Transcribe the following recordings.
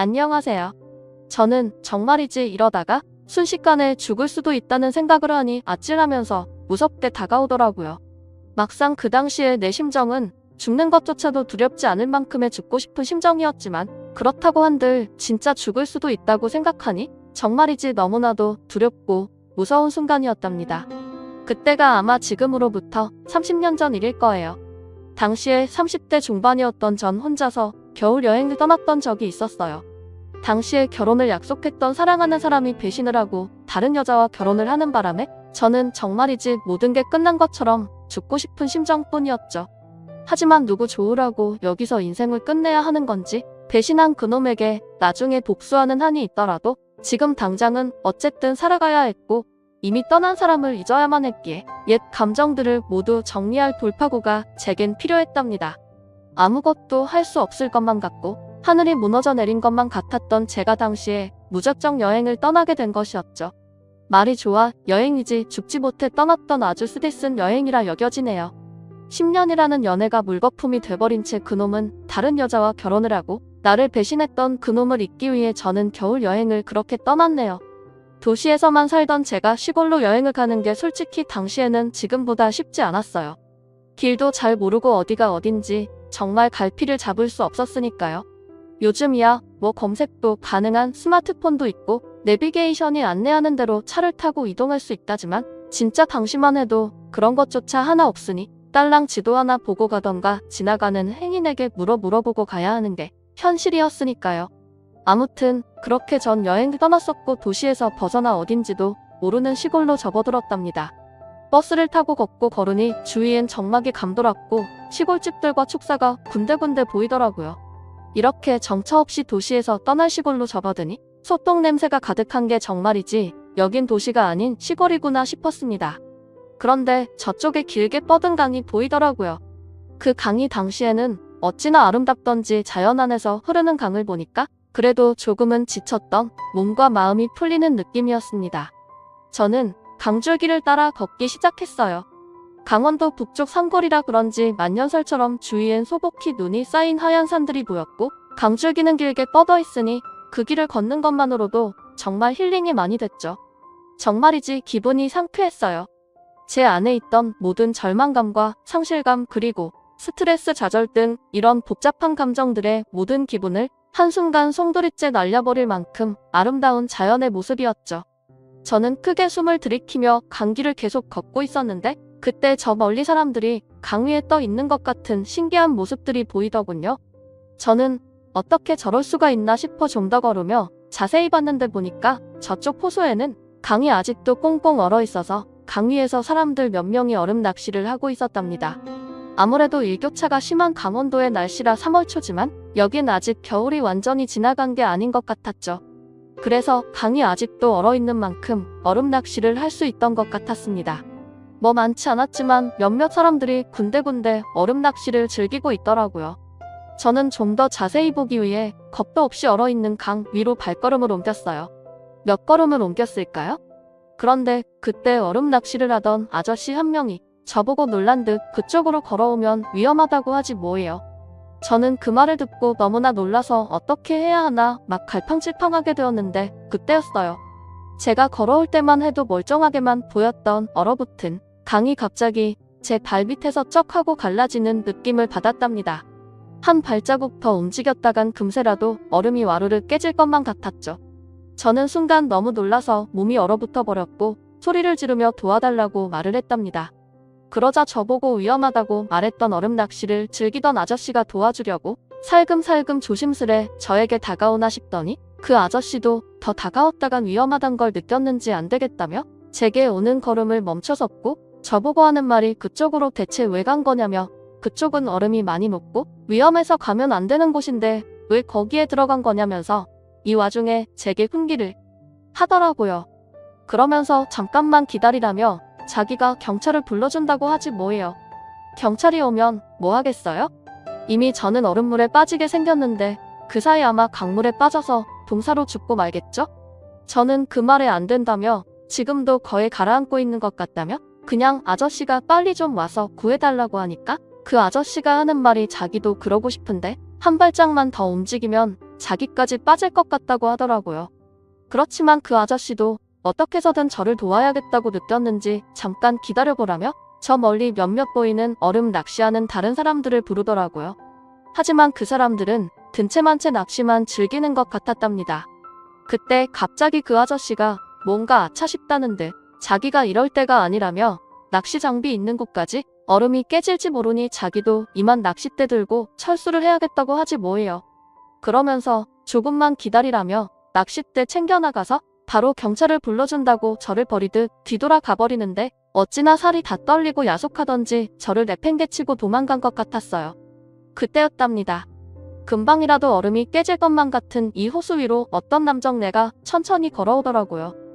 안녕하세요. 저는 정말이지 이러다가 순식간에 죽을 수도 있다는 생각을 하니 아찔하면서 무섭게 다가오더라고요. 막상 그 당시에 내 심정은 죽는 것조차도 두렵지 않을 만큼의 죽고 싶은 심정이었지만 그렇다고 한들 진짜 죽을 수도 있다고 생각하니 정말이지 너무나도 두렵고 무서운 순간이었답니다. 그때가 아마 지금으로부터 30년 전 일일 거예요. 당시에 30대 중반이었던 전 혼자서 겨울 여행을 떠났던 적이 있었어요. 당시에 결혼을 약속했던 사랑하는 사람이 배신을 하고 다른 여자와 결혼을 하는 바람에 저는 정말이지 모든 게 끝난 것처럼 죽고 싶은 심정뿐이었죠. 하지만 누구 좋으라고 여기서 인생을 끝내야 하는 건지 배신한 그놈에게 나중에 복수하는 한이 있더라도 지금 당장은 어쨌든 살아가야 했고 이미 떠난 사람을 잊어야만 했기에 옛 감정들을 모두 정리할 돌파구가 제겐 필요했답니다. 아무것도 할 수 없을 것만 같고 하늘이 무너져 내린 것만 같았던 제가 당시에 무작정 여행을 떠나게 된 것이었죠. 말이 좋아 여행이지 죽지 못해 떠났던 아주 쓰디쓴 여행이라 여겨지네요. 10년이라는 연애가 물거품이 돼버린 채 그놈은 다른 여자와 결혼을 하고 나를 배신했던 그놈을 잊기 위해 저는 겨울 여행을 그렇게 떠났네요. 도시에서만 살던 제가 시골로 여행을 가는 게 솔직히 당시에는 지금보다 쉽지 않았어요. 길도 잘 모르고 어디가 어딘지 정말 갈피를 잡을 수 없었으니까요. 요즘이야 뭐 검색도 가능한 스마트폰도 있고 내비게이션이 안내하는 대로 차를 타고 이동할 수 있다지만 진짜 당시만 해도 그런 것조차 하나 없으니 딸랑 지도 하나 보고 가던가 지나가는 행인에게 물어 물어보고 가야 하는 게 현실이었으니까요. 아무튼 그렇게 전 여행을 떠났었고 도시에서 벗어나 어딘지도 모르는 시골로 접어들었답니다. 버스를 타고 걷고 걸으니 주위엔 정막이 감돌았고 시골집들과 축사가 군데군데 보이더라고요. 이렇게 정처 없이 도시에서 떠날 시골로 접어드니 소똥 냄새가 가득한 게 정말이지 여긴 도시가 아닌 시골이구나 싶었습니다. 그런데 저쪽에 길게 뻗은 강이 보이더라고요. 그 강이 당시에는 어찌나 아름답던지 자연 안에서 흐르는 강을 보니까 그래도 조금은 지쳤던 몸과 마음이 풀리는 느낌이었습니다. 저는 강줄기를 따라 걷기 시작했어요. 강원도 북쪽 산골이라 그런지 만년설처럼 주위엔 소복히 눈이 쌓인 하얀 산들이 보였고 강줄기는 길게 뻗어 있으니 그 길을 걷는 것만으로도 정말 힐링이 많이 됐죠. 정말이지 기분이 상쾌했어요. 제 안에 있던 모든 절망감과 상실감 그리고 스트레스 좌절 등 이런 복잡한 감정들의 모든 기분을 한순간 송두리째 날려버릴 만큼 아름다운 자연의 모습이었죠. 저는 크게 숨을 들이키며 강길을 계속 걷고 있었는데 그때 저 멀리 사람들이 강 위에 떠 있는 것 같은 신기한 모습들이 보이더군요. 저는 어떻게 저럴 수가 있나 싶어 좀 더 걸으며 자세히 봤는데 보니까 저쪽 호수에는 강이 아직도 꽁꽁 얼어 있어서 강 위에서 사람들 몇 명이 얼음 낚시를 하고 있었답니다. 아무래도 일교차가 심한 강원도의 날씨라 3월 초지만 여긴 아직 겨울이 완전히 지나간 게 아닌 것 같았죠. 그래서 강이 아직도 얼어 있는 만큼 얼음 낚시를 할 수 있던 것 같았습니다. 뭐 많지 않았지만 몇몇 사람들이 군데군데 얼음 낚시를 즐기고 있더라고요. 저는 좀 더 자세히 보기 위해 겁도 없이 얼어 있는 강 위로 발걸음을 옮겼어요. 몇 걸음을 옮겼을까요? 그런데 그때 얼음 낚시를 하던 아저씨 한 명이 저보고 놀란 듯 그쪽으로 걸어오면 위험하다고 하지 뭐예요. 저는 그 말을 듣고 너무나 놀라서 어떻게 해야 하나 막 갈팡질팡하게 되었는데 그때였어요. 제가 걸어올 때만 해도 멀쩡하게만 보였던 얼어붙은 강이 갑자기 제 발밑에서 쩍 하고 갈라지는 느낌을 받았답니다. 한 발자국 더 움직였다간 금세라도 얼음이 와르르 깨질 것만 같았죠. 저는 순간 너무 놀라서 몸이 얼어붙어 버렸고 소리를 지르며 도와달라고 말을 했답니다. 그러자 저보고 위험하다고 말했던 얼음 낚시를 즐기던 아저씨가 도와주려고 살금살금 조심스레 저에게 다가오나 싶더니 그 아저씨도 더 다가왔다간 위험하단 걸 느꼈는지 안 되겠다며 제게 오는 걸음을 멈춰섰고 저보고 하는 말이 그쪽으로 대체 왜 간 거냐며 그쪽은 얼음이 많이 녹고 위험해서 가면 안 되는 곳인데 왜 거기에 들어간 거냐면서 이 와중에 제게 훈기를 하더라고요. 그러면서 잠깐만 기다리라며 자기가 경찰을 불러준다고 하지 뭐예요. 경찰이 오면 뭐 하겠어요? 이미 저는 얼음물에 빠지게 생겼는데 그 사이 아마 강물에 빠져서 동사로 죽고 말겠죠? 저는 그 말에 안 된다며 지금도 거의 가라앉고 있는 것 같다며 그냥 아저씨가 빨리 좀 와서 구해달라고 하니까 그 아저씨가 하는 말이 자기도 그러고 싶은데 한 발짝만 더 움직이면 자기까지 빠질 것 같다고 하더라고요. 그렇지만 그 아저씨도 어떻게 해서든 저를 도와야겠다고 느꼈는지 잠깐 기다려보라며 저 멀리 몇몇 보이는 얼음 낚시하는 다른 사람들을 부르더라고요. 하지만 그 사람들은 든채만 채 낚시만 즐기는 것 같았답니다. 그때 갑자기 그 아저씨가 뭔가 아차 싶다는 듯 자기가 이럴 때가 아니라며 낚시 장비 있는 곳까지 얼음이 깨질지 모르니 자기도 이만 낚싯대 들고 철수를 해야겠다고 하지 뭐예요. 그러면서 조금만 기다리라며 낚싯대 챙겨나가서 바로 경찰을 불러준다고 저를 버리듯 뒤돌아 가버리는데 어찌나 살이 다 떨리고 야속하던지 저를 내팽개치고 도망간 것 같았어요. 그때였답니다. 금방이라도 얼음이 깨질 것만 같은 이 호수 위로 어떤 남정네가 천천히 걸어오더라고요.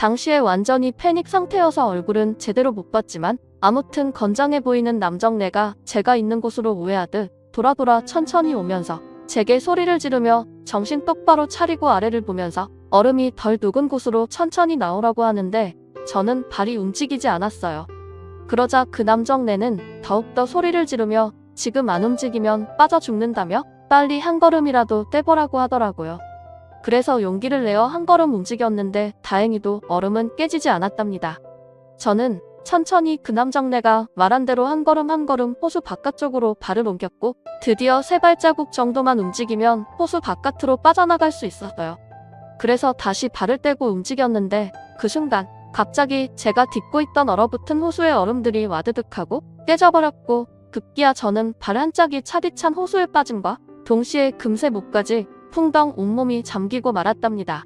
당시에 완전히 패닉 상태여서 얼굴은 제대로 못 봤지만 아무튼 건장해 보이는 남정네가 제가 있는 곳으로 우회하듯 돌아 돌아 천천히 오면서 제게 소리를 지르며 정신 똑바로 차리고 아래를 보면서 얼음이 덜 녹은 곳으로 천천히 나오라고 하는데 저는 발이 움직이지 않았어요. 그러자 그 남정네는 더욱더 소리를 지르며 지금 안 움직이면 빠져 죽는다며 빨리 한 걸음이라도 떼보라고 하더라고요. 그래서 용기를 내어 한 걸음 움직였는데 다행히도 얼음은 깨지지 않았답니다. 저는 천천히 그 남정네가 말한 대로 한 걸음 한 걸음 호수 바깥쪽으로 발을 옮겼고 드디어 세 발자국 정도만 움직이면 호수 바깥으로 빠져나갈 수 있었어요. 그래서 다시 발을 떼고 움직였는데 그 순간 갑자기 제가 딛고 있던 얼어붙은 호수의 얼음들이 와드득하고 깨져버렸고 급기야 저는 발 한 짝이 차디찬 호수에 빠짐과 동시에 금세 목까지 풍덩 온몸이 잠기고 말았답니다.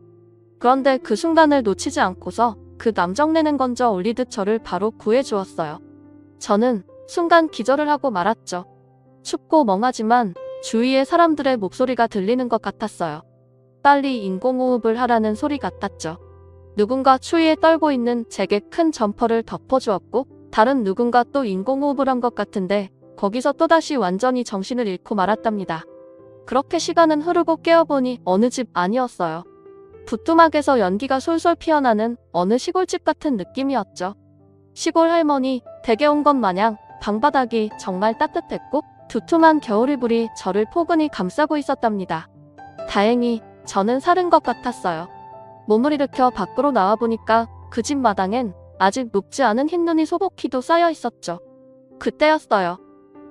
그런데 그 순간을 놓치지 않고서 그 남정네는 건져 올리듯 저를 바로 구해주었어요. 저는 순간 기절을 하고 말았죠. 춥고 멍하지만 주위의 사람들의 목소리가 들리는 것 같았어요. 빨리 인공호흡을 하라는 소리 같았죠. 누군가 추위에 떨고 있는 제게 큰 점퍼를 덮어주었고 다른 누군가 또 인공호흡을 한 것 같은데 거기서 또다시 완전히 정신을 잃고 말았답니다. 그렇게 시간은 흐르고 깨어보니 어느 집 아니었어요. 부뚜막에서 연기가 솔솔 피어나는 어느 시골집 같은 느낌이었죠. 시골 할머니 댁에 온 것 마냥 방바닥이 정말 따뜻했고 두툼한 겨울이불이 저를 포근히 감싸고 있었답니다. 다행히 저는 사른 것 같았어요. 몸을 일으켜 밖으로 나와보니까 그 집 마당엔 아직 녹지 않은 흰눈이 소복히도 쌓여 있었죠. 그때였어요.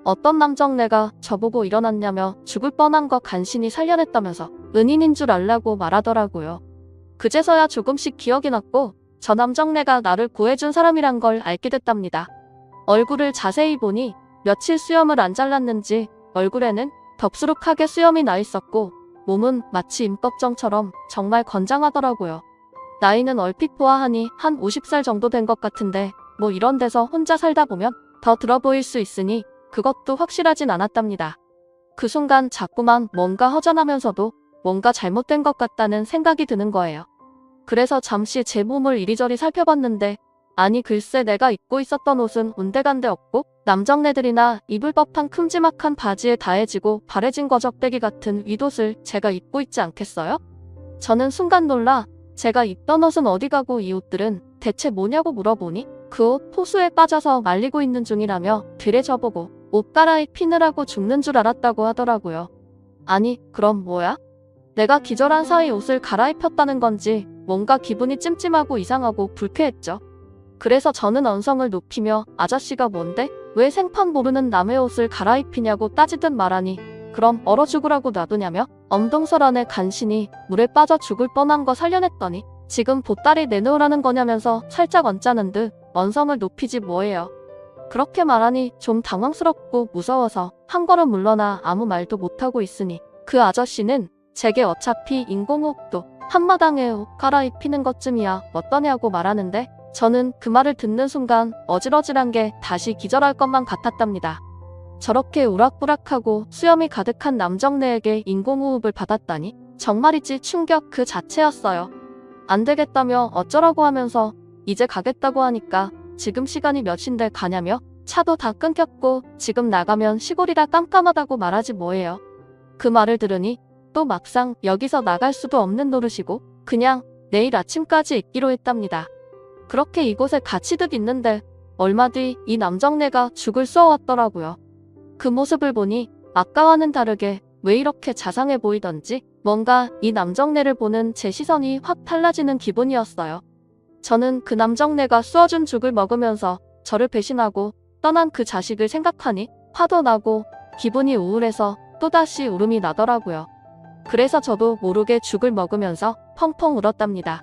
어떤 남정네가 저보고 일어났냐며 죽을 뻔한 거 간신히 살려냈다면서 은인인 줄 알라고 말하더라고요. 그제서야 조금씩 기억이 났고 저 남정네가 나를 구해준 사람이란 걸 알게 됐답니다. 얼굴을 자세히 보니 며칠 수염을 안 잘랐는지 얼굴에는 덥수룩하게 수염이 나 있었고 몸은 마치 임꺽정처럼 정말 건장하더라고요. 나이는 얼핏 보아하니 한 50살 정도 된 것 같은데 뭐 이런 데서 혼자 살다 보면 더 들어 보일 수 있으니 그것도 확실하진 않았답니다. 그 순간 자꾸만 뭔가 허전하면서도 뭔가 잘못된 것 같다는 생각이 드는 거예요. 그래서 잠시 제 몸을 이리저리 살펴봤는데 아니 글쎄 내가 입고 있었던 옷은 온데간데 없고 남정네들이나 입을 법한 큼지막한 바지에 다해지고 바래진 거적대기 같은 윗옷을 제가 입고 있지 않겠어요? 저는 순간 놀라 제가 입던 옷은 어디 가고 이 옷들은 대체 뭐냐고 물어보니 그옷 호수에 빠져서 말리고 있는 중이라며 들에 저보고 옷 갈아입히느라고 죽는 줄 알았다고 하더라고요. 아니 그럼 뭐야? 내가 기절한 사이 옷을 갈아입혔다는 건지 뭔가 기분이 찜찜하고 이상하고 불쾌했죠. 그래서 저는 언성을 높이며 아저씨가 뭔데? 왜 생판 모르는 남의 옷을 갈아입히냐고 따지듯 말하니 그럼 얼어 죽으라고 놔두냐며 엄동설 안에 간신히 물에 빠져 죽을 뻔한 거 살려냈더니 지금 보따리 내놓으라는 거냐면서 살짝 언짢은 듯 언성을 높이지 뭐예요. 그렇게 말하니 좀 당황스럽고 무서워서 한 걸음 물러나 아무 말도 못하고 있으니 그 아저씨는 제게 어차피 인공호흡도 한마당에 옷 갈아입히는 것쯤이야 어떠냐고 말하는데 저는 그 말을 듣는 순간 어질어질한 게 다시 기절할 것만 같았답니다. 저렇게 우락부락하고 수염이 가득한 남정네에게 인공호흡을 받았다니 정말이지 충격 그 자체였어요. 안 되겠다며 어쩌라고 하면서 이제 가겠다고 하니까 지금 시간이 몇인데 가냐며 차도 다 끊겼고 지금 나가면 시골이라 깜깜하다고 말하지 뭐예요. 그 말을 들으니 또 막상 여기서 나갈 수도 없는 노릇이고 그냥 내일 아침까지 있기로 했답니다. 그렇게 이곳에 갇히듯 있는데 얼마 뒤 이 남정네가 죽을 쏘아왔더라고요. 그 모습을 보니 아까와는 다르게 왜 이렇게 자상해 보이던지 뭔가 이 남정네를 보는 제 시선이 확 달라지는 기분이었어요. 저는 그 남정네가 쏘아준 죽을 먹으면서 저를 배신하고 떠난 그 자식을 생각하니 화도 나고 기분이 우울해서 또다시 울음이 나더라고요. 그래서 저도 모르게 죽을 먹으면서 펑펑 울었답니다.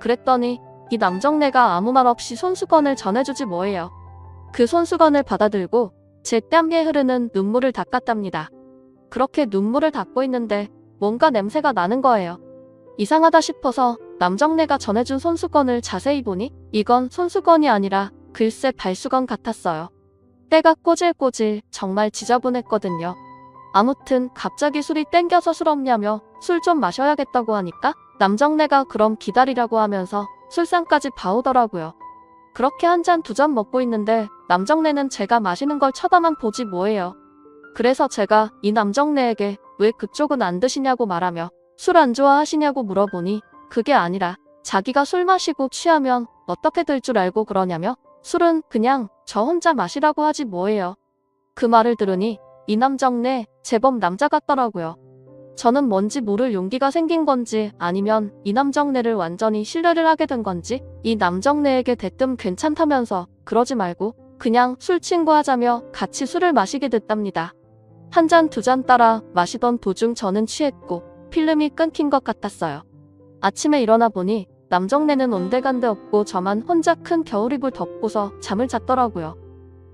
그랬더니 이 남정네가 아무 말 없이 손수건을 전해주지 뭐예요. 그 손수건을 받아들고 제 뺨에 흐르는 눈물을 닦았답니다. 그렇게 눈물을 닦고 있는데 뭔가 냄새가 나는 거예요. 이상하다 싶어서 남정네가 전해준 손수건을 자세히 보니 이건 손수건이 아니라 글쎄 발수건 같았어요. 때가 꼬질꼬질 정말 지저분했거든요. 아무튼 갑자기 술이 땡겨서 술 없냐며 술 좀 마셔야겠다고 하니까 남정네가 그럼 기다리라고 하면서 술상까지 봐오더라고요. 그렇게 한 잔 두 잔 먹고 있는데 남정네는 제가 마시는 걸 쳐다만 보지 뭐예요. 그래서 제가 이 남정네에게 왜 그쪽은 안 드시냐고 말하며 술 안 좋아하시냐고 물어보니 그게 아니라 자기가 술 마시고 취하면 어떻게 될 줄 알고 그러냐며 술은 그냥 저 혼자 마시라고 하지 뭐예요. 그 말을 들으니 이 남정네 제법 남자 같더라고요. 저는 뭔지 모를 용기가 생긴 건지 아니면 이 남정네를 완전히 신뢰를 하게 된 건지 이 남정네에게 대뜸 괜찮다면서 그러지 말고 그냥 술 친구 하자며 같이 술을 마시게 됐답니다. 한 잔 두잔 따라 마시던 도중 저는 취했고 필름이 끊긴 것 같았어요. 아침에 일어나 보니 남정네는 온데간데 없고 저만 혼자 큰 겨울이불 덮고서 잠을 잤더라고요.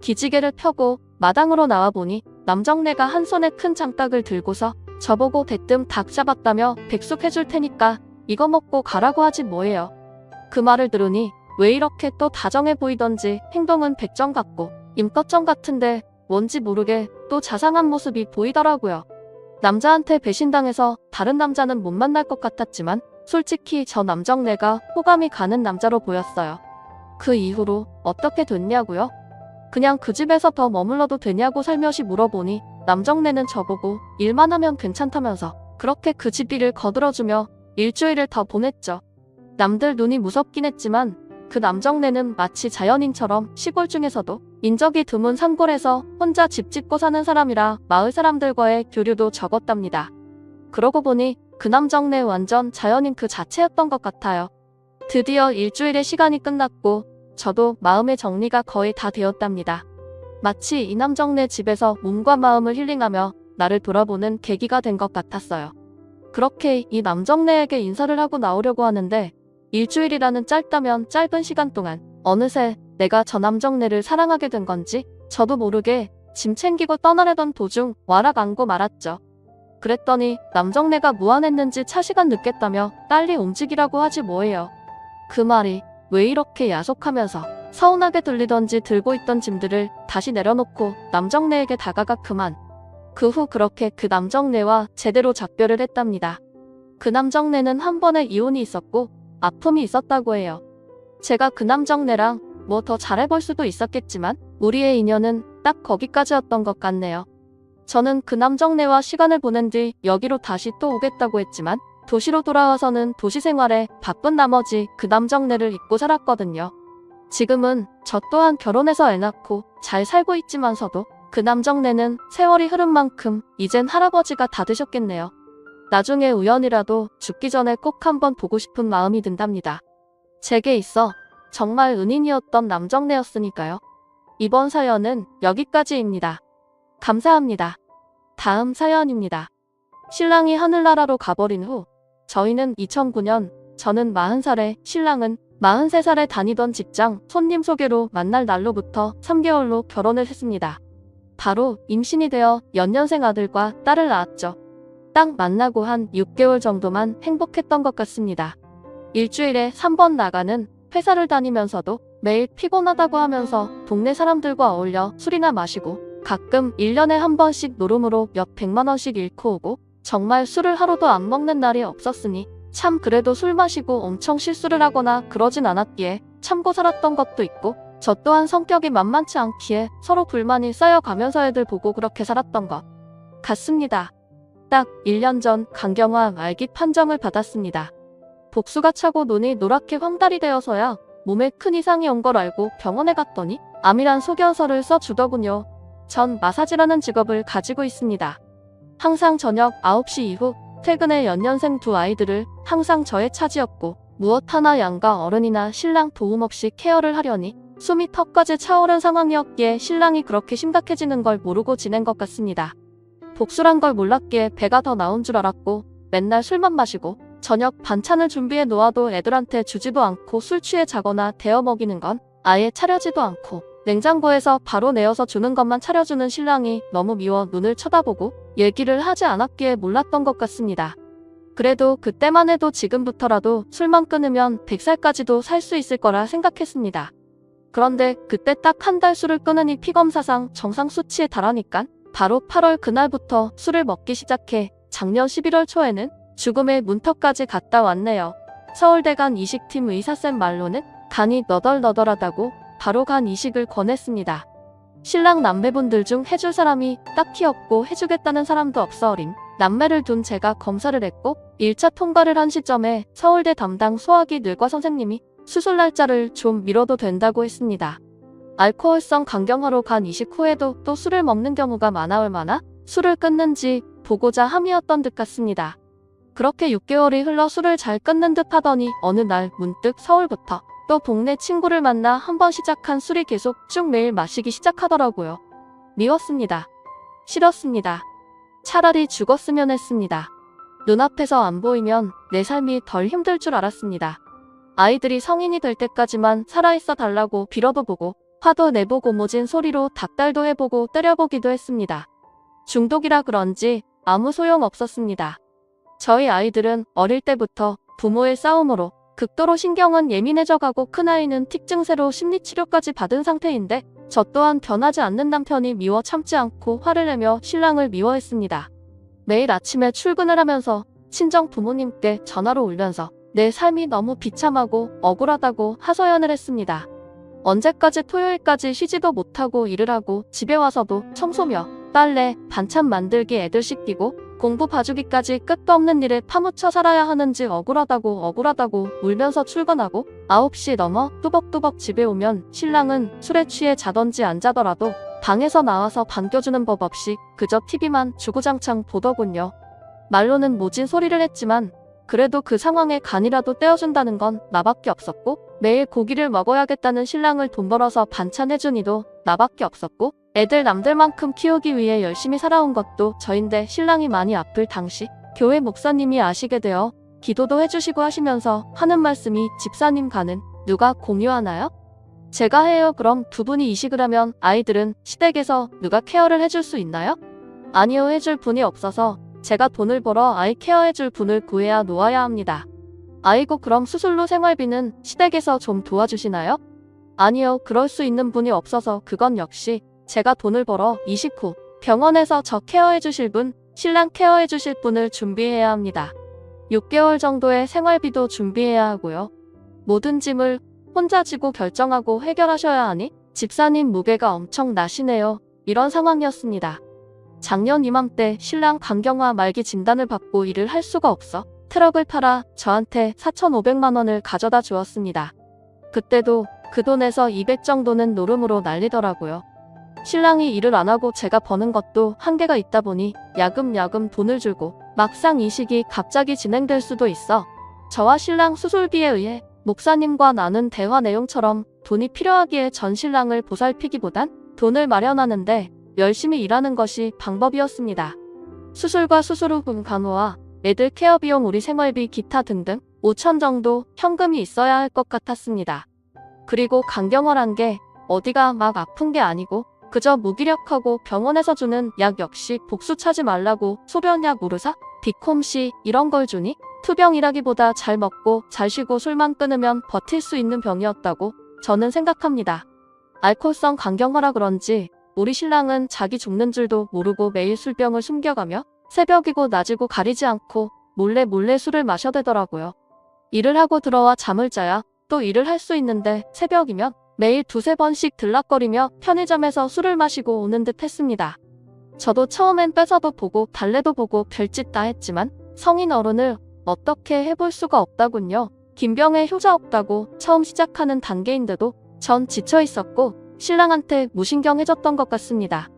기지개를 펴고 마당으로 나와 보니 남정네가 한 손에 큰 장닭을 들고서 저보고 대뜸 닭 잡았다며 백숙 해줄 테니까 이거 먹고 가라고 하지 뭐예요. 그 말을 들으니 왜 이렇게 또 다정해 보이던지 행동은 백정 같고 임꺽정 같은데 뭔지 모르게 또 자상한 모습이 보이더라고요. 남자한테 배신당해서 다른 남자는 못 만날 것 같았지만 솔직히 저 남정네가 호감이 가는 남자로 보였어요. 그 이후로 어떻게 됐냐고요? 그냥 그 집에서 더 머물러도 되냐고 살며시 물어보니 남정네는 저보고 일만 하면 괜찮다면서 그렇게 그 집 일을 거들어주며 일주일을 더 보냈죠. 남들 눈이 무섭긴 했지만 그 남정네는 마치 자연인처럼 시골 중에서도 인적이 드문 산골에서 혼자 집 짓고 사는 사람이라 마을 사람들과의 교류도 적었답니다. 그러고 보니 그 남정네 완전 자연인 그 자체였던 것 같아요. 드디어 일주일의 시간이 끝났고 저도 마음의 정리가 거의 다 되었답니다. 마치 이 남정네 집에서 몸과 마음을 힐링하며 나를 돌아보는 계기가 된 것 같았어요. 그렇게 이 남정네에게 인사를 하고 나오려고 하는데 일주일이라는 짧다면 짧은 시간 동안 어느새 내가 저 남정네를 사랑하게 된 건지 저도 모르게 짐 챙기고 떠나려던 도중 와락 안고 말았죠. 그랬더니 남정네가 무안했는지 차시간 늦겠다며 빨리 움직이라고 하지 뭐예요. 그 말이 왜 이렇게 야속하면서 서운하게 들리던지 들고 있던 짐들을 다시 내려놓고 남정네에게 다가가 그만. 그 후 그렇게 그 남정네와 제대로 작별을 했답니다. 그 남정네는 한 번의 이혼이 있었고 아픔이 있었다고 해요. 제가 그 남정네랑 뭐 더 잘해볼 수도 있었겠지만 우리의 인연은 딱 거기까지였던 것 같네요. 저는 그 남정네와 시간을 보낸 뒤 여기로 다시 또 오겠다고 했지만 도시로 돌아와서는 도시 생활에 바쁜 나머지 그 남정네를 잊고 살았거든요. 지금은 저 또한 결혼해서 애 낳고 잘 살고 있지만서도 그 남정네는 세월이 흐른 만큼 이젠 할아버지가 다 되셨겠네요. 나중에 우연이라도 죽기 전에 꼭 한번 보고 싶은 마음이 든답니다. 제게 있어 정말 은인이었던 남정네였으니까요. 이번 사연은 여기까지입니다. 감사합니다. 다음 사연입니다. 신랑이 하늘나라로 가버린 후 저희는 2009년 저는 40살에 신랑은 43살에 다니던 직장 손님 소개로 만날 날로부터 3개월로 결혼을 했습니다. 바로 임신이 되어 연년생 아들과 딸을 낳았죠. 딱 만나고 한 6개월 정도만 행복했던 것 같습니다. 일주일에 3번 나가는 회사를 다니면서도 매일 피곤하다고 하면서 동네 사람들과 어울려 술이나 마시고 가끔 1년에 한 번씩 노름으로 몇 백만 원씩 잃고 오고 정말 술을 하루도 안 먹는 날이 없었으니 참 그래도 술 마시고 엄청 실수를 하거나 그러진 않았기에 참고 살았던 것도 있고 저 또한 성격이 만만치 않기에 서로 불만이 쌓여가면서 애들 보고 그렇게 살았던 것 같습니다. 딱 1년 전 강경화 말기 판정을 받았습니다. 복수가 차고 눈이 노랗게 황달이 되어서야 몸에 큰 이상이 온 걸 알고 병원에 갔더니 암이란 소견서를 써주더군요. 전 마사지라는 직업을 가지고 있습니다. 항상 저녁 9시 이후 퇴근해 연년생 두 아이들을 항상 저의 차지였고 무엇 하나 양가 어른이나 신랑 도움 없이 케어를 하려니 숨이 턱까지 차오른 상황이었기에 신랑이 그렇게 심각해지는 걸 모르고 지낸 것 같습니다. 복수란 걸 몰랐기에 배가 더 나온 줄 알았고 맨날 술만 마시고 저녁 반찬을 준비해 놓아도 애들한테 주지도 않고 술 취해 자거나 데워 먹이는 건 아예 차려지도 않고 냉장고에서 바로 내어서 주는 것만 차려주는 신랑이 너무 미워 눈을 쳐다보고 얘기를 하지 않았기에 몰랐던 것 같습니다. 그래도 그때만 해도 지금부터라도 술만 끊으면 100살까지도 살 수 있을 거라 생각했습니다. 그런데 그때 딱 한 달 술을 끊으니 피검사상 정상 수치에 달하니깐 바로 8월 그날부터 술을 먹기 시작해 작년 11월 초에는 죽음의 문턱까지 갔다 왔네요. 서울대 간 이식팀 의사쌤 말로는 간이 너덜너덜하다고 바로 간 이식을 권했습니다. 신랑 남매분들 중 해줄 사람이 딱히 없고 해주겠다는 사람도 없어 어린 남매를 둔 제가 검사를 했고 1차 통과를 한 시점에 서울대 담당 소화기 뇌과 선생님이 수술 날짜를 좀 미뤄도 된다고 했습니다. 알코올성 간경화로 간 이식 후에도 또 술을 먹는 경우가 많아 얼마나 술을 끊는지 보고자 함이었던 듯 같습니다. 그렇게 6개월이 흘러 술을 잘 끊는 듯 하더니 어느 날 문득 서울부터 또 동네 친구를 만나 한 번 시작한 술이 계속 쭉 매일 마시기 시작하더라고요. 미웠습니다. 싫었습니다. 차라리 죽었으면 했습니다. 눈앞에서 안 보이면 내 삶이 덜 힘들 줄 알았습니다. 아이들이 성인이 될 때까지만 살아있어 달라고 빌어도 보고 화도 내보고 모진 소리로 닭달도 해보고 때려보기도 했습니다. 중독이라 그런지 아무 소용 없었습니다. 저희 아이들은 어릴 때부터 부모의 싸움으로 극도로 신경은 예민해져가고 큰아이는 틱증세로 심리치료까지 받은 상태인데 저 또한 변하지 않는 남편이 미워 참지 않고 화를 내며 신랑을 미워했습니다. 매일 아침에 출근을 하면서 친정 부모님께 전화로 울면서 내 삶이 너무 비참하고 억울하다고 하소연을 했습니다. 언제까지 토요일까지 쉬지도 못하고 일을 하고 집에 와서도 청소며 빨래, 반찬 만들기 애들 씻기고 공부 봐주기까지 끝도 없는 일에 파묻혀 살아야 하는지 억울하다고 억울하다고 울면서 출근하고 9시 넘어 뚜벅뚜벅 집에 오면 신랑은 술에 취해 자던지 안 자더라도 방에서 나와서 반겨주는 법 없이 그저 TV만 주구장창 보더군요. 말로는 모진 소리를 했지만 그래도 그 상황에 간이라도 떼어준다는 건 나밖에 없었고 매일 고기를 먹어야겠다는 신랑을 돈 벌어서 반찬 해주니도 나밖에 없었고 애들 남들만큼 키우기 위해 열심히 살아온 것도 저인데 신랑이 많이 아플 당시 교회 목사님이 아시게 되어 기도도 해주시고 하시면서 하는 말씀이 집사님 가는 누가 공유하나요? 제가 해요 그럼 두 분이 이식을 하면 아이들은 시댁에서 누가 케어를 해줄 수 있나요? 아니요 해줄 분이 없어서 제가 돈을 벌어 아이 케어해줄 분을 구해야 놓아야 합니다. 아이고 그럼 수술로 생활비는 시댁에서 좀 도와주시나요? 아니요 그럴 수 있는 분이 없어서 그건 역시 제가 돈을 벌어 이식 후 병원에서 저 케어해주실 분, 신랑 케어해주실 분을 준비해야 합니다. 6개월 정도의 생활비도 준비해야 하고요. 모든 짐을 혼자 지고 결정하고 해결하셔야 하니 집사님 무게가 엄청 나시네요. 이런 상황이었습니다. 작년 이맘때 신랑 강경화 말기 진단을 받고 일을 할 수가 없어 트럭을 팔아 저한테 4,500만 원을 가져다 주었습니다. 그때도 그 돈에서 200 정도는 노름으로 날리더라고요. 신랑이 일을 안 하고 제가 버는 것도 한계가 있다 보니 야금야금 돈을 줄고 막상 이식이 갑자기 진행될 수도 있어 저와 신랑 수술비에 의해 목사님과 나눈 대화 내용처럼 돈이 필요하기에 전 신랑을 보살피기보단 돈을 마련하는데 열심히 일하는 것이 방법이었습니다. 수술과 수술 후 간호와 애들 케어 비용 우리 생활비 기타 등등 5천 정도 현금이 있어야 할 것 같았습니다. 그리고 강경화란 게 어디가 막 아픈 게 아니고 그저 무기력하고 병원에서 주는 약 역시 복수 차지 말라고 소변약 우르사, 비콤시 이런 걸 주니 투병이라기보다 잘 먹고 잘 쉬고 술만 끊으면 버틸 수 있는 병이었다고 저는 생각합니다. 알코올성 간경화라 그런지 우리 신랑은 자기 죽는 줄도 모르고 매일 술병을 숨겨가며 새벽이고 낮이고 가리지 않고 몰래 몰래 술을 마셔대더라고요. 일을 하고 들어와 잠을 자야 또 일을 할 수 있는데 새벽이면 매일 두세 번씩 들락거리며 편의점에서 술을 마시고 오는 듯 했습니다. 저도 처음엔 뺏어도 보고 달래도 보고 별짓 다 했지만 성인 어른을 어떻게 해볼 수가 없다군요. 김병에 효자 없다고 처음 시작하는 단계인데도 전 지쳐 있었고 신랑한테 무신경해졌던 것 같습니다.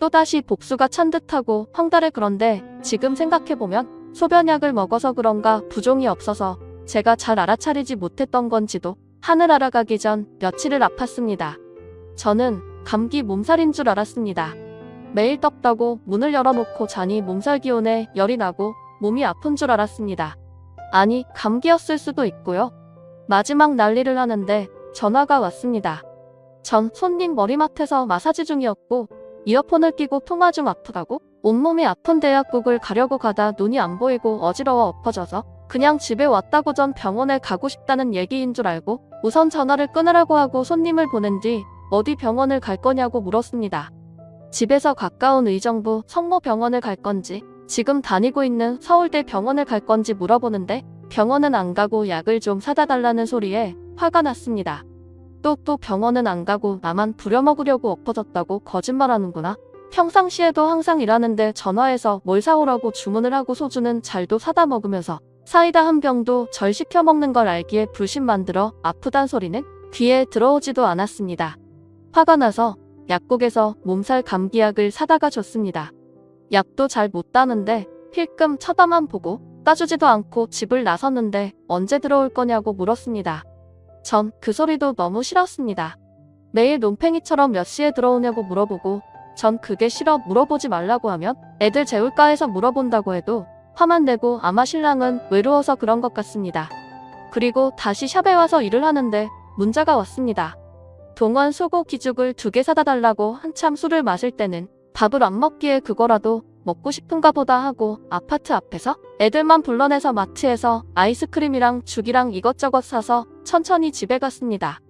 또다시 복수가 찬 듯하고 황달해 그런데 지금 생각해보면 소변약을 먹어서 그런가 부종이 없어서 제가 잘 알아차리지 못했던 건지도 하늘 알아가기 전 며칠을 아팠습니다. 저는 감기 몸살인 줄 알았습니다. 매일 덥다고 문을 열어놓고 자니 몸살 기운에 열이 나고 몸이 아픈 줄 알았습니다. 아니, 감기였을 수도 있고요. 마지막 난리를 하는데 전화가 왔습니다. 전 손님 머리맡에서 마사지 중이었고 이어폰을 끼고 통화 중 아프다고 온몸이 아픈 대약국을 가려고 가다 눈이 안 보이고 어지러워 엎어져서 그냥 집에 왔다고 전 병원에 가고 싶다는 얘기인 줄 알고 우선 전화를 끊으라고 하고 손님을 보낸 뒤 어디 병원을 갈 거냐고 물었습니다. 집에서 가까운 의정부 성모병원을 갈 건지 지금 다니고 있는 서울대 병원을 갈 건지 물어보는데 병원은 안 가고 약을 좀 사다 달라는 소리에 화가 났습니다. 또또 병원은 안 가고 나만 부려먹으려고 엎어졌다고 거짓말하는구나. 평상시에도 항상 일하는데 전화해서 뭘 사오라고 주문을 하고 소주는 잘도 사다 먹으면서 사이다 한 병도 절 시켜 먹는 걸 알기에 불신 만들어 아프단 소리는 귀에 들어오지도 않았습니다. 화가 나서 약국에서 몸살 감기약을 사다가 줬습니다. 약도 잘 못 따는데 힐끔 쳐다만 보고 따주지도 않고 집을 나섰는데 언제 들어올 거냐고 물었습니다. 전 그 소리도 너무 싫었습니다. 매일 논팽이처럼 몇 시에 들어오냐고 물어보고 전 그게 싫어 물어보지 말라고 하면 애들 재울까 해서 물어본다고 해도 화만 내고 아마 신랑은 외로워서 그런 것 같습니다. 그리고 다시 샵에 와서 일을 하는데 문자가 왔습니다. 동원 소고 기죽을 두 개 사다 달라고 한참 술을 마실 때는 밥을 안 먹기에 그거라도 먹고 싶은가 보다 하고 아파트 앞에서 애들만 불러내서 마트에서 아이스크림이랑 죽이랑 이것저것 사서 천천히 집에 갔습니다.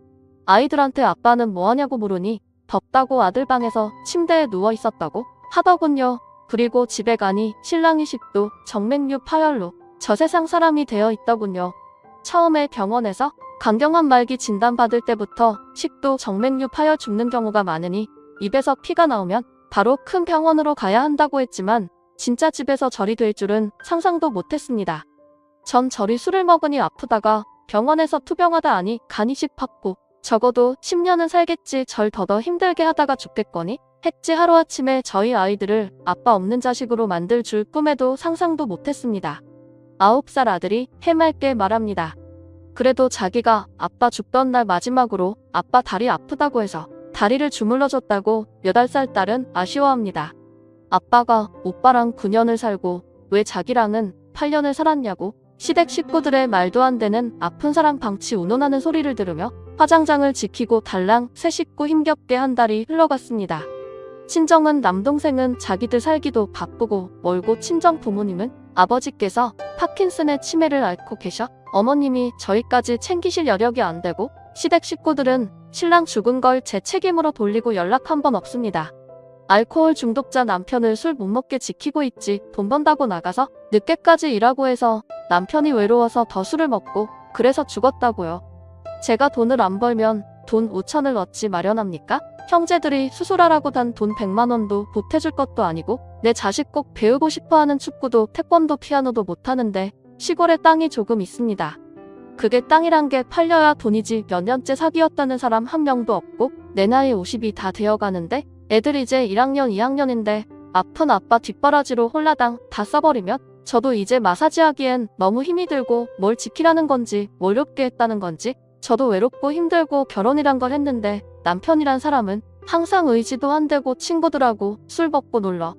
아이들한테 아빠는 뭐하냐고 물으니 덥다고 아들 방에서 침대에 누워 있었다고 하더군요. 그리고 집에 가니 신랑 이 식도 정맥류 파열로 저 세상 사람이 되어 있더군요. 처음에 병원에서 강경한 말기 진단받을 때부터 식도 정맥류 파열 죽는 경우가 많으니 입에서 피가 나오면 바로 큰 병원으로 가야 한다고 했지만 진짜 집에서 절이 될 줄은 상상도 못했습니다. 전 절이 술을 먹으니 아프다가 병원에서 투병하다 하니 간이 씹혔고 적어도 10년은 살겠지 절 더더 힘들게 하다가 죽겠거니 했지 하루아침에 저희 아이들을 아빠 없는 자식으로 만들 줄 꿈에도 상상도 못했습니다. 아홉 살 아들이 해맑게 말합니다. 그래도 자기가 아빠 죽던 날 마지막으로 아빠 다리 아프다고 해서 다리를 주물러줬다고 8살 딸은 아쉬워합니다. 아빠가 오빠랑 9년을 살고 왜 자기랑은 8년을 살았냐고 시댁 식구들의 말도 안 되는 아픈 사람 방치 운운하는 소리를 들으며 화장장을 지키고 달랑 새 식구 힘겹게 한 달이 흘러갔습니다. 친정은 남동생은 자기들 살기도 바쁘고 멀고 친정 부모님은 아버지께서 파킨슨의 치매를 앓고 계셔 어머님이 저희까지 챙기실 여력이 안 되고 시댁 식구들은 신랑 죽은 걸 제 책임으로 돌리고 연락 한 번 없습니다. 알코올 중독자 남편을 술 못 먹게 지키고 있지 돈 번다고 나가서 늦게까지 일하고 해서 남편이 외로워서 더 술을 먹고 그래서 죽었다고요. 제가 돈을 안 벌면 돈 5천을 얻지 마련합니까? 형제들이 수술하라고 단 돈 100만 원도 보태줄 것도 아니고 내 자식 꼭 배우고 싶어하는 축구도 태권도 피아노도 못하는데 시골에 땅이 조금 있습니다. 그게 땅이란 게 팔려야 돈이지 몇 년째 사기였다는 사람 한 명도 없고 내 나이 50이 다 되어가는데 애들 이제 1학년 2학년인데 아픈 아빠 뒷바라지로 홀라당 다 써버리면 저도 이제 마사지 하기엔 너무 힘이 들고 뭘 지키라는 건지 뭘 롭게 했다는 건지 저도 외롭고 힘들고 결혼이란 걸 했는데 남편이란 사람은 항상 의지도 안 되고 친구들하고 술 먹고 놀러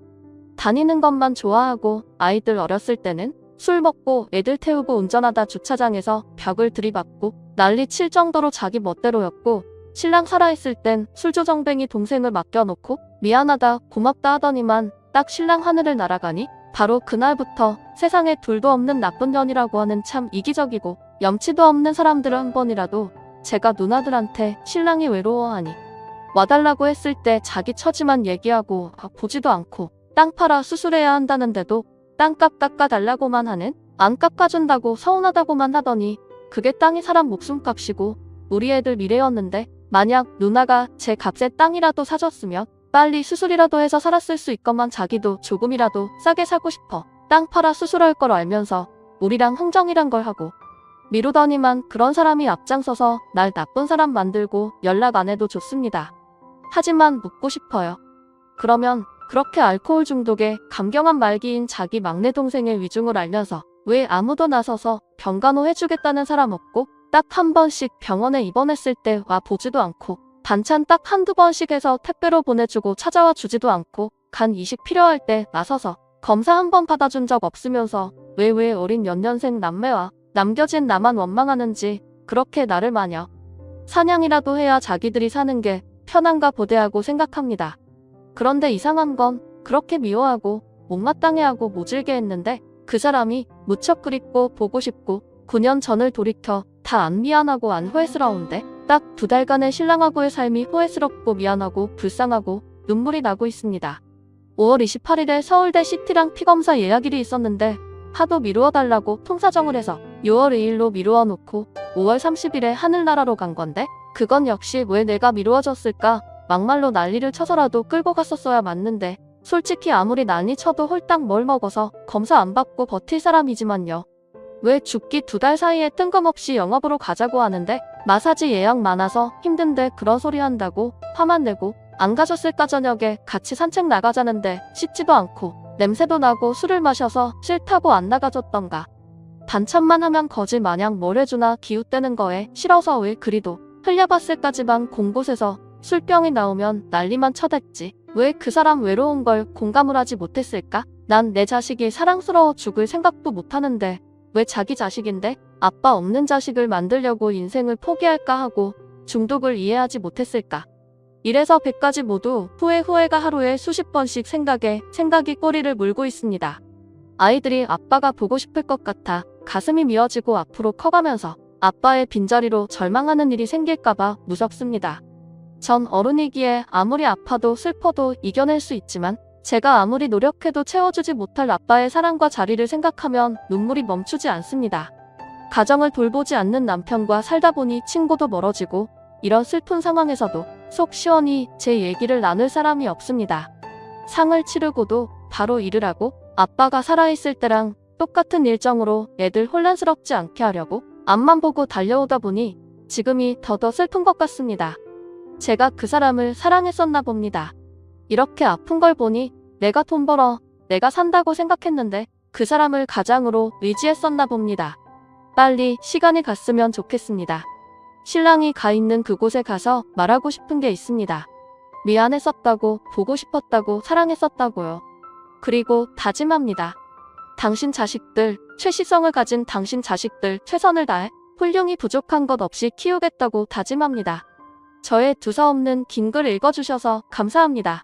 다니는 것만 좋아하고 아이들 어렸을 때는 술 먹고 애들 태우고 운전하다 주차장에서 벽을 들이받고 난리 칠 정도로 자기 멋대로였고 신랑 살아있을 땐 술조정뱅이 동생을 맡겨놓고 미안하다 고맙다 하더니만 딱 신랑 하늘을 날아가니 바로 그날부터 세상에 둘도 없는 나쁜 년이라고 하는 참 이기적이고 염치도 없는 사람들을 한 번이라도 제가 누나들한테 신랑이 외로워하니 와달라고 했을 때 자기 처지만 얘기하고 아, 보지도 않고 땅 팔아 수술해야 한다는데도 땅값 깎아달라고만 하는 안 깎아준다고 서운하다고만 하더니 그게 땅이 사람 목숨값이고 우리 애들 미래였는데 만약 누나가 제 값에 땅이라도 사줬으면 빨리 수술이라도 해서 살았을 수 있건만 자기도 조금이라도 싸게 사고 싶어 땅 팔아 수술할 걸 알면서 우리랑 흥정이란 걸 하고 미루더니만 그런 사람이 앞장서서 날 나쁜 사람 만들고 연락 안 해도 좋습니다. 하지만 묻고 싶어요. 그러면 그렇게 알코올 중독에 감경한 말기인 자기 막내 동생의 위중을 알면서 왜 아무도 나서서 병간호 해주겠다는 사람 없고 딱 한 번씩 병원에 입원했을 때 와 보지도 않고 반찬 딱 한두 번씩 해서 택배로 보내주고 찾아와 주지도 않고 간 이식 필요할 때 나서서 검사 한 번 받아준 적 없으면서 왜 왜 어린 연년생 남매와 남겨진 나만 원망하는지 그렇게 나를 마녀. 사냥이라도 해야 자기들이 사는 게 편한가 보대하고 생각합니다. 그런데 이상한 건 그렇게 미워하고 못마땅해하고 모질게 했는데 그 사람이 무척 그립고 보고 싶고 9년 전을 돌이켜 다 안 미안하고 안 후회스러운데 딱 두 달간의 신랑하고의 삶이 후회스럽고 미안하고 불쌍하고 눈물이 나고 있습니다. 5월 28일에 서울대 CT랑 피검사 예약일이 있었는데 하도 미루어 달라고 통사정을 해서 6월 2일로 미루어 놓고 5월 30일에 하늘나라로 간 건데 그건 역시 왜 내가 미루어졌을까 막말로 난리를 쳐서라도 끌고 갔었어야 맞는데 솔직히 아무리 난리 쳐도 홀딱 뭘 먹어서 검사 안 받고 버틸 사람이지만요. 왜 죽기 두 달 사이에 뜬금없이 영업으로 가자고 하는데 마사지 예약 많아서 힘든데 그런 소리 한다고 화만 내고 안 가졌을까 저녁에 같이 산책 나가자는데 씻지도 않고 냄새도 나고 술을 마셔서 싫다고 안 나가줬던가. 반찬만 하면 거지 마냥 뭘 해주나 기웃대는 거에 싫어서 왜 그리도 흘려봤을까지만 공곳에서 술병이 나오면 난리만 쳐댔지. 왜 그 사람 외로운 걸 공감을 하지 못했을까? 난 내 자식이 사랑스러워 죽을 생각도 못하는데 왜 자기 자식인데 아빠 없는 자식을 만들려고 인생을 포기할까 하고 중독을 이해하지 못했을까? 이래서 100가지 모두 후회 후회가 하루에 수십 번씩 생각에 생각이 꼬리를 물고 있습니다. 아이들이 아빠가 보고 싶을 것 같아 가슴이 미어지고 앞으로 커가면서 아빠의 빈자리로 절망하는 일이 생길까봐 무섭습니다. 전 어른이기에 아무리 아파도 슬퍼도 이겨낼 수 있지만 제가 아무리 노력해도 채워주지 못할 아빠의 사랑과 자리를 생각하면 눈물이 멈추지 않습니다. 가정을 돌보지 않는 남편과 살다 보니 친구도 멀어지고 이런 슬픈 상황에서도 속 시원히 제 얘기를 나눌 사람이 없습니다. 상을 치르고도 바로 일을 하고 아빠가 살아있을 때랑 똑같은 일정으로 애들 혼란스럽지 않게 하려고 앞만 보고 달려오다 보니 지금이 더더 슬픈 것 같습니다. 제가 그 사람을 사랑했었나 봅니다. 이렇게 아픈 걸 보니 내가 돈 벌어 내가 산다고 생각했는데 그 사람을 가장으로 의지했었나 봅니다. 빨리 시간이 갔으면 좋겠습니다. 신랑이 가 있는 그곳에 가서 말하고 싶은 게 있습니다. 미안했었다고, 보고 싶었다고, 사랑했었다고요. 그리고 다짐합니다. 당신 자식들, 최시성을 가진 당신 자식들 최선을 다해 훌륭히 부족한 것 없이 키우겠다고 다짐합니다. 저의 두서없는 긴 글 읽어주셔서 감사합니다.